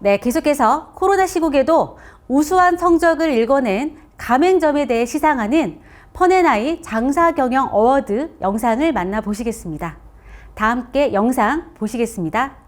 네, 계속해서 코로나 시국에도 우수한 성적을 읽어낸 가맹점에 대해 시상하는 펀앤아이 장사경영 어워드 영상을 만나보시겠습니다. 다 함께 영상 보시겠습니다.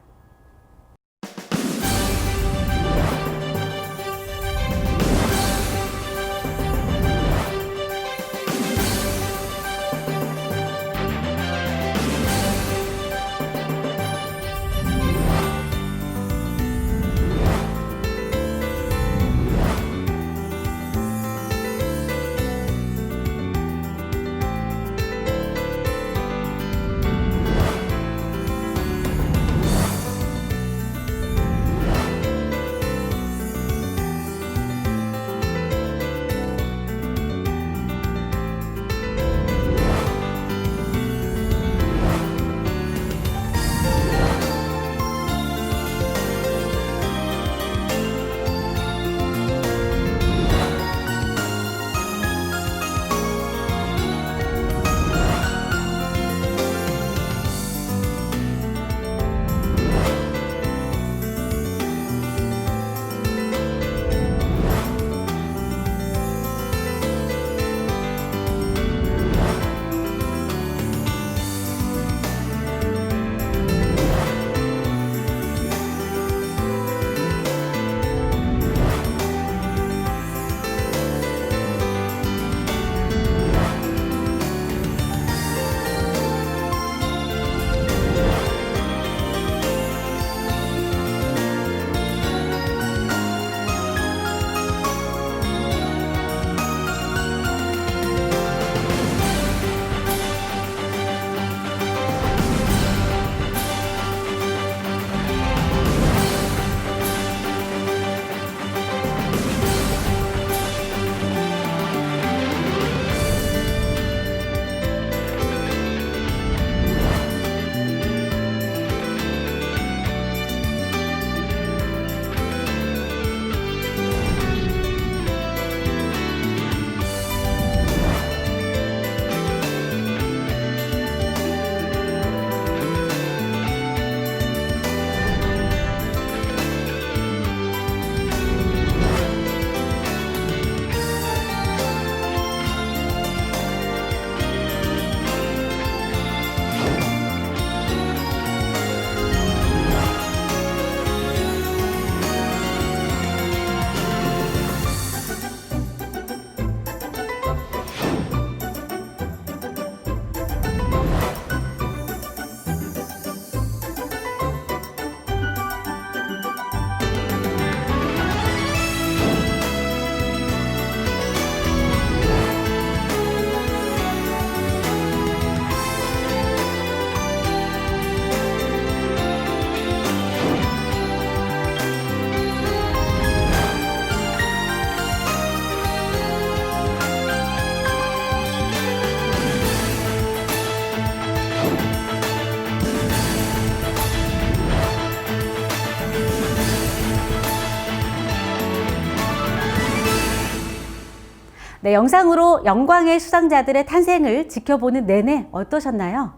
네, 영상으로 영광의 수상자들의 탄생을 지켜보는 내내 어떠셨나요?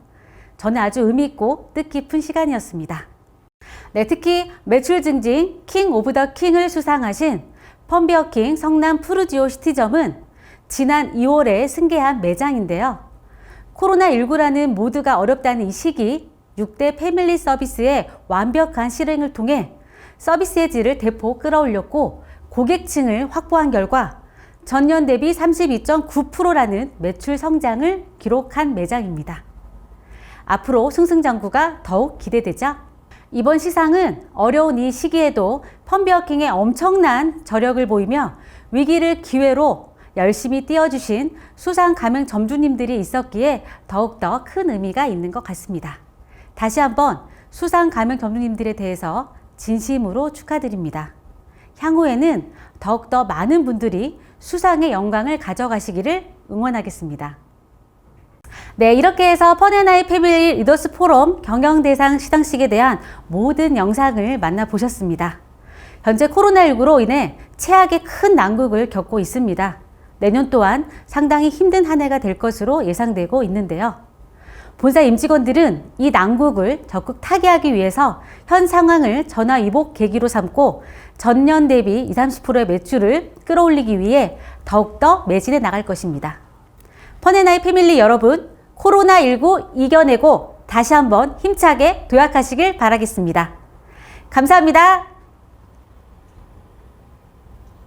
저는 아주 의미있고 뜻깊은 시간이었습니다. 네, 특히 매출 증진 킹 오브 더 킹을 수상하신 펌비어킹 성남 푸르지오 시티점은 지난 2월에 승계한 매장인데요. 코로나19라는 모두가 어렵다는 이 시기 6대 패밀리 서비스의 완벽한 실행을 통해 서비스의 질을 대폭 끌어올렸고 고객층을 확보한 결과 전년 대비 32.9%라는 매출 성장을 기록한 매장입니다. 앞으로 승승장구가 더욱 기대되죠? 이번 시상은 어려운 이 시기에도 펀비어킹의 엄청난 저력을 보이며 위기를 기회로 열심히 띄워주신 수상 가맹 점주님들이 있었기에 더욱더 큰 의미가 있는 것 같습니다. 다시 한번 수상 가맹 점주님들에 대해서 진심으로 축하드립니다. 향후에는 더욱더 많은 분들이 수상의 영광을 가져가시기를 응원하겠습니다. 네, 이렇게 해서 펀앤아이 패밀리 리더스 포럼 경영대상 시상식에 대한 모든 영상을 만나보셨습니다. 현재 코로나19로 인해 최악의 큰 난국을 겪고 있습니다. 내년 또한 상당히 힘든 한 해가 될 것으로 예상되고 있는데요. 본사 임직원들은 이 난국을 적극 타개하기 위해서 현 상황을 전화 위복 계기로 삼고 전년 대비 20, 30%의 매출을 끌어올리기 위해 더욱더 매진해 나갈 것입니다. 펀앤나이 패밀리 여러분, 코로나19 이겨내고 다시 한번 힘차게 도약하시길 바라겠습니다. 감사합니다.